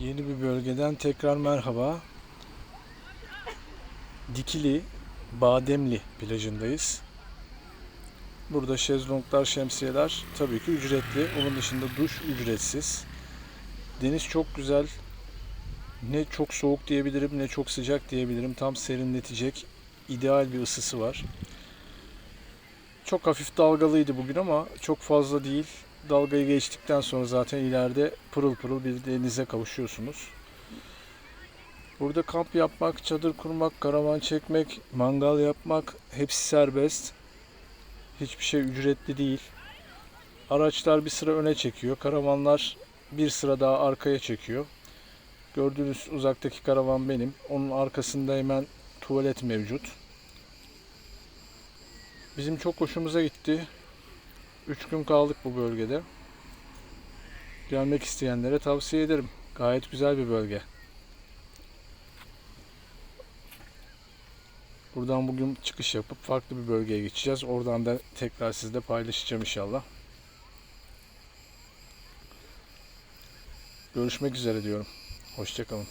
Yeni bir bölgeden tekrar merhaba. Dikili Bademli plajındayız. Burada şezlonglar, şemsiyeler tabii ki ücretli. Onun dışında duş ücretsiz. Deniz çok güzel. Ne çok soğuk diyebilirim ne çok sıcak diyebilirim. Tam serinletecek ideal bir ısısı var. Çok hafif dalgalıydı bugün ama çok fazla değil. Dalgayı geçtikten sonra zaten ileride pırıl pırıl bir denize kavuşuyorsunuz. Burada kamp yapmak, çadır kurmak, karavan çekmek, mangal yapmak hepsi serbest. Hiçbir şey ücretli değil. Araçlar bir sıra öne çekiyor. Karavanlar bir sıra daha arkaya çekiyor. Gördüğünüz uzaktaki karavan benim. Onun arkasında hemen tuvalet mevcut. Bizim çok hoşumuza gitti. 3 gün kaldık bu bölgede. Gelmek isteyenlere tavsiye ederim. Gayet güzel bir bölge. Buradan bugün çıkış yapıp farklı bir bölgeye geçeceğiz. Oradan da tekrar sizle paylaşacağım inşallah. Görüşmek üzere diyorum. Hoşçakalın.